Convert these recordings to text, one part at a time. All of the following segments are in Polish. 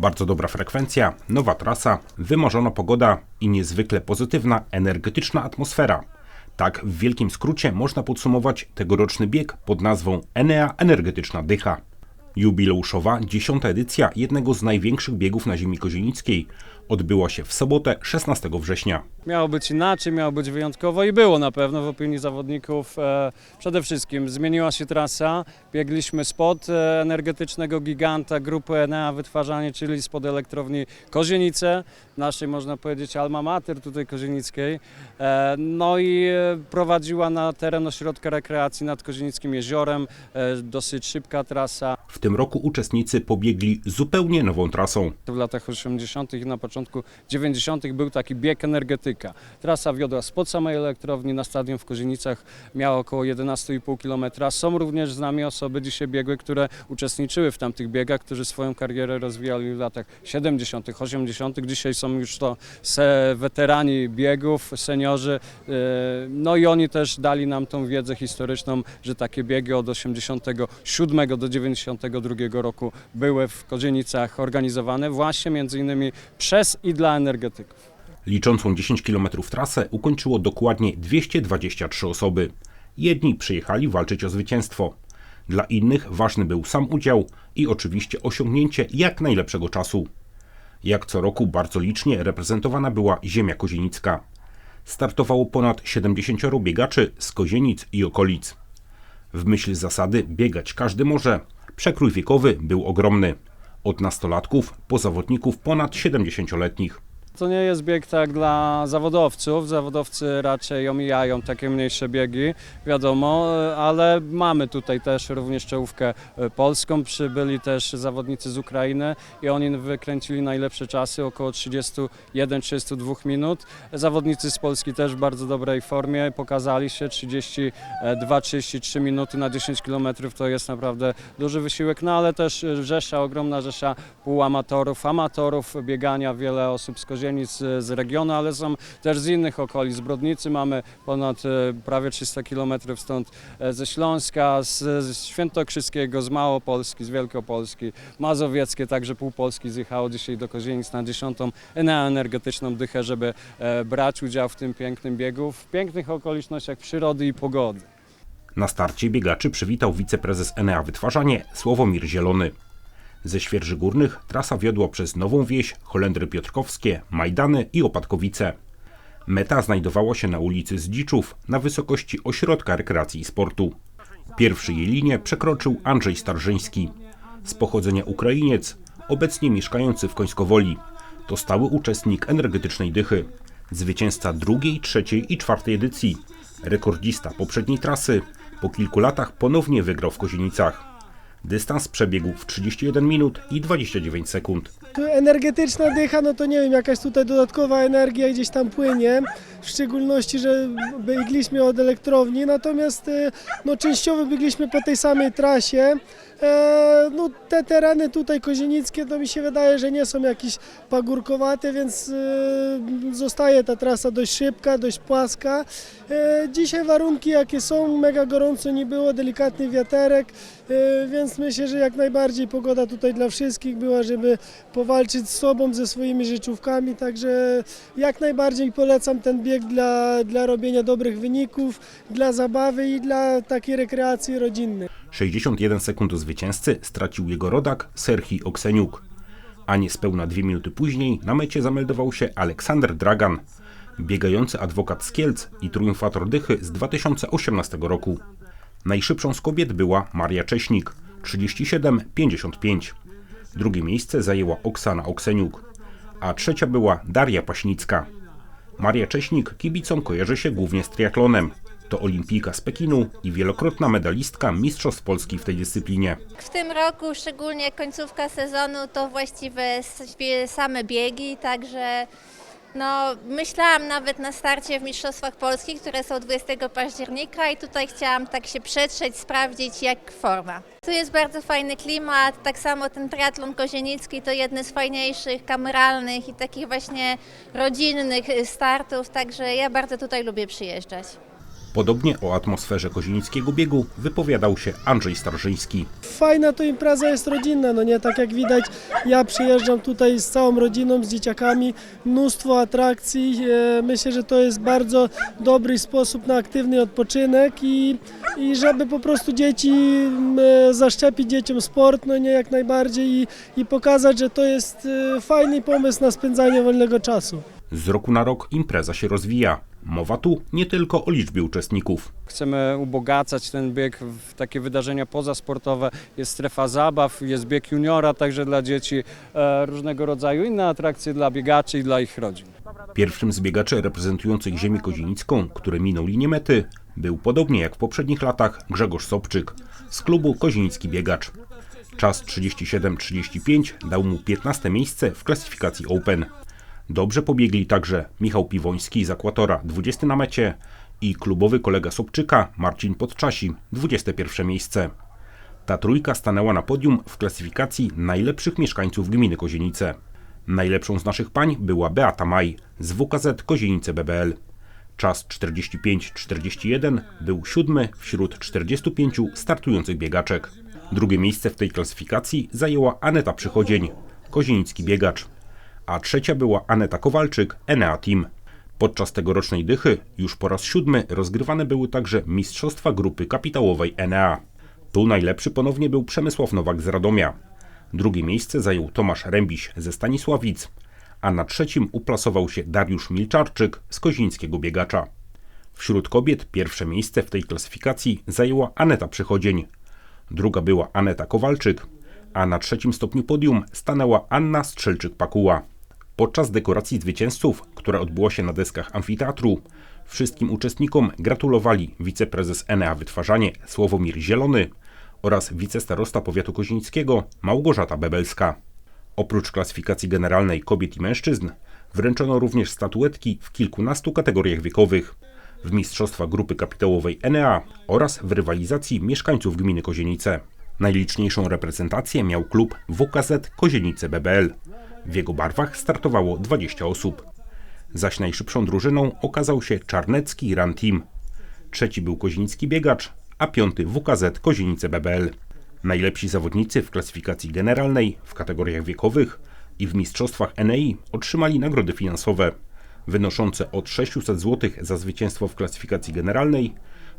Bardzo dobra frekwencja, nowa trasa, wymarzona pogoda i niezwykle pozytywna, energetyczna atmosfera. Tak w wielkim skrócie można podsumować tegoroczny bieg pod nazwą Enea Energetyczna Dycha. Jubileuszowa dziesiąta edycja jednego z największych biegów na ziemi kozienickiej odbyła się w sobotę 16 września. Miało być inaczej, miało być wyjątkowo i było na pewno w opinii zawodników. E, przede wszystkim zmieniła się trasa, biegliśmy spod e, energetycznego giganta grupy Enea Wytwarzanie, czyli spod elektrowni Kozienice, naszej można powiedzieć alma mater tutaj kozienickiej. E, no i prowadziła na teren ośrodka rekreacji nad Kozienickim Jeziorem, dosyć szybka trasa. W tym roku uczestnicy pobiegli zupełnie nową trasą. W latach 80. i na początku 90. był taki bieg energetyka. Trasa wiodła spod samej elektrowni na stadion w Kozienicach, miała około 11,5 km. Są również z nami osoby dzisiaj biegłe, które uczestniczyły w tamtych biegach, którzy swoją karierę rozwijali w latach 70., 80. Dzisiaj są już to weterani biegów, seniorzy. e, No i oni też dali nam tą wiedzę historyczną, że takie biegi od 87 do 92 roku były w Kozienicach organizowane właśnie między innymi przez i dla energetyków. Liczącą 10 km trasę ukończyło dokładnie 223 osoby. Jedni przyjechali walczyć o zwycięstwo. Dla innych ważny był sam udział i oczywiście osiągnięcie jak najlepszego czasu. Jak co roku bardzo licznie reprezentowana była ziemia kozienicka. Startowało ponad 70 biegaczy z Kozienic i okolic. W myśl zasady biegać każdy może, przekrój wiekowy był ogromny. Od nastolatków po zawodników ponad 70-letnich. To nie jest bieg tak dla zawodowców. Zawodowcy raczej omijają takie mniejsze biegi, wiadomo, ale mamy tutaj też również czołówkę e, polską. Przybyli też zawodnicy z Ukrainy i oni wykręcili najlepsze czasy, około 31-32 minut. Zawodnicy z Polski też w bardzo dobrej formie pokazali się 32-33 minuty na 10 km to jest naprawdę duży wysiłek, no ale też rzesza, ogromna rzesza półamatorów, amatorów biegania, wiele osób z Kozienic, z z regionu, ale są też z innych okolic. Brodnicy mamy ponad e, prawie 300 km stąd, e, ze Śląska, z, Świętokrzyskiego, z Małopolski, z Wielkopolski, Mazowieckie, także pół Polski zjechało dzisiaj do Kozienic na 10. energetyczną dychę, żeby e, brać udział w tym pięknym biegu, w pięknych okolicznościach przyrody i pogody. Na starcie biegaczy przywitał wiceprezes Enea Wytwarzanie Sławomir Zielony. Ze Świerży Górnych trasa wiodła przez Nową Wieś, Holendry Piotrkowskie, Majdany i Opadkowice. Meta znajdowała się na ulicy Zdziczów, na wysokości ośrodka rekreacji i sportu. Pierwszy jej linię przekroczył Andrzej Starżyński. Z pochodzenia Ukrainiec, obecnie mieszkający w Końskowoli. To stały uczestnik energetycznej dychy. Zwycięzca drugiej, trzeciej i czwartej edycji. Rekordzista poprzedniej trasy. Po kilku latach ponownie wygrał w Kozienicach. Dystans przebiegł w 31 minut i 29 sekund. Energetyczna dycha, no to nie wiem, jakaś tutaj dodatkowa energia gdzieś tam płynie, w szczególności, że biegliśmy od elektrowni, natomiast e, no, częściowo biegliśmy po tej samej trasie. E, no, te tereny tutaj kozienickie to mi się wydaje, że nie są jakieś pagórkowate, więc e, zostaje ta trasa dość szybka, dość płaska. Dzisiaj warunki jakie są, mega gorąco nie było, delikatny wiaterek, więc myślę, że jak najbardziej pogoda tutaj dla wszystkich była, żeby powalczyć z sobą, ze swoimi życzówkami, także jak najbardziej polecam ten bieg dla, dla robienia dobrych wyników, dla zabawy i dla takiej rekreacji rodzinnej. 61 sekund zwycięzcy stracił jego rodak Serhii Okseniuk. A niespełna dwie minuty później na mecie zameldował się Aleksander Dragan, biegający adwokat z Kielc i triumfator dychy z 2018 roku. Najszybszą z kobiet była Maria Cześnik 37,55. Drugie miejsce zajęła Oksana Okseniuk, a trzecia była Daria Paśnicka. Maria Cześnik kibicom kojarzy się głównie z triatlonem. To olimpijka z Pekinu i wielokrotna medalistka Mistrzostw Polski w tej dyscyplinie. W tym roku, szczególnie końcówka sezonu, to właściwie same biegi, także no, myślałam nawet na starcie w Mistrzostwach Polskich, które są 20 października i tutaj chciałam tak się przetrzeć, sprawdzić jak forma. Tu jest bardzo fajny klimat, tak samo ten triatlon kozienicki to jedny z fajniejszych, kameralnych i takich właśnie rodzinnych startów, także ja bardzo tutaj lubię przyjeżdżać. Podobnie o atmosferze kozienickiego biegu wypowiadał się Andrzej Starzyński. Fajna to impreza jest rodzinna, no nie, tak jak widać, ja przyjeżdżam tutaj z całą rodziną, z dzieciakami, mnóstwo atrakcji, e, myślę, że to jest bardzo dobry sposób na aktywny odpoczynek i, i żeby po prostu dzieci, e, zaszczepić dzieciom sport, no nie, jak najbardziej i, i pokazać, że to jest e, fajny pomysł na spędzanie wolnego czasu. Z roku na rok impreza się rozwija. Mowa tu nie tylko o liczbie uczestników. Chcemy ubogacać ten bieg w takie wydarzenia pozasportowe. Jest strefa zabaw, jest bieg juniora, także dla dzieci e, różnego rodzaju inne atrakcje dla biegaczy i dla ich rodzin. Pierwszym z biegaczy reprezentujących ziemię kozienicką, który minął linię mety, był podobnie jak w poprzednich latach Grzegorz Sobczyk z klubu Kozienicki Biegacz. Czas 37-35 dał mu 15 miejsce w klasyfikacji Open. Dobrze pobiegli także Michał Piwoński z Akwatora 20 na mecie i klubowy kolega Sobczyka Marcin Podczasi 21 miejsce. Ta trójka stanęła na podium w klasyfikacji najlepszych mieszkańców gminy Kozienice. Najlepszą z naszych pań była Beata Maj z WKZ Kozienice BBL. Czas 45-41 był siódmy wśród 45 startujących biegaczek. Drugie miejsce w tej klasyfikacji zajęła Aneta Przychodzień, kozienicki biegacz, a trzecia była Aneta Kowalczyk, Enea Team. Podczas tegorocznej dychy już po raz siódmy rozgrywane były także mistrzostwa grupy kapitałowej Enea. Tu najlepszy ponownie był Przemysław Nowak z Radomia. Drugie miejsce zajął Tomasz Rębiś ze Stanisławic, a na trzecim uplasował się Dariusz Milczarczyk z kozińskiego biegacza. Wśród kobiet pierwsze miejsce w tej klasyfikacji zajęła Aneta Przychodzień. Druga była Aneta Kowalczyk, a na trzecim stopniu podium stanęła Anna Strzelczyk-Pakuła. Podczas dekoracji zwycięzców, która odbyła się na deskach amfiteatru, wszystkim uczestnikom gratulowali wiceprezes Enea Wytwarzanie Sławomir Zielony oraz wicestarosta powiatu kozińskiego Małgorzata Bebelska. Oprócz klasyfikacji generalnej kobiet i mężczyzn, wręczono również statuetki w kilkunastu kategoriach wiekowych. W mistrzostwa grupy kapitałowej Enea oraz w rywalizacji mieszkańców gminy Kozienice. Najliczniejszą reprezentację miał klub WKZ Kozienice BBL. W jego barwach startowało 20 osób. Zaś najszybszą drużyną okazał się Czarnecki Run Team. Trzeci był kozinicki biegacz, a piąty WKZ Kozienice BBL. Najlepsi zawodnicy w klasyfikacji generalnej, w kategoriach wiekowych i w mistrzostwach NEI otrzymali nagrody finansowe, wynoszące od 600 zł za zwycięstwo w klasyfikacji generalnej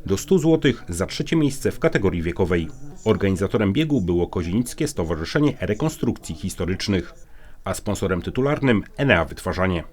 do 100 zł za trzecie miejsce w kategorii wiekowej. Organizatorem biegu było Kozienickie Stowarzyszenie Rekonstrukcji Historycznych, a sponsorem tytularnym Enea Wytwarzanie.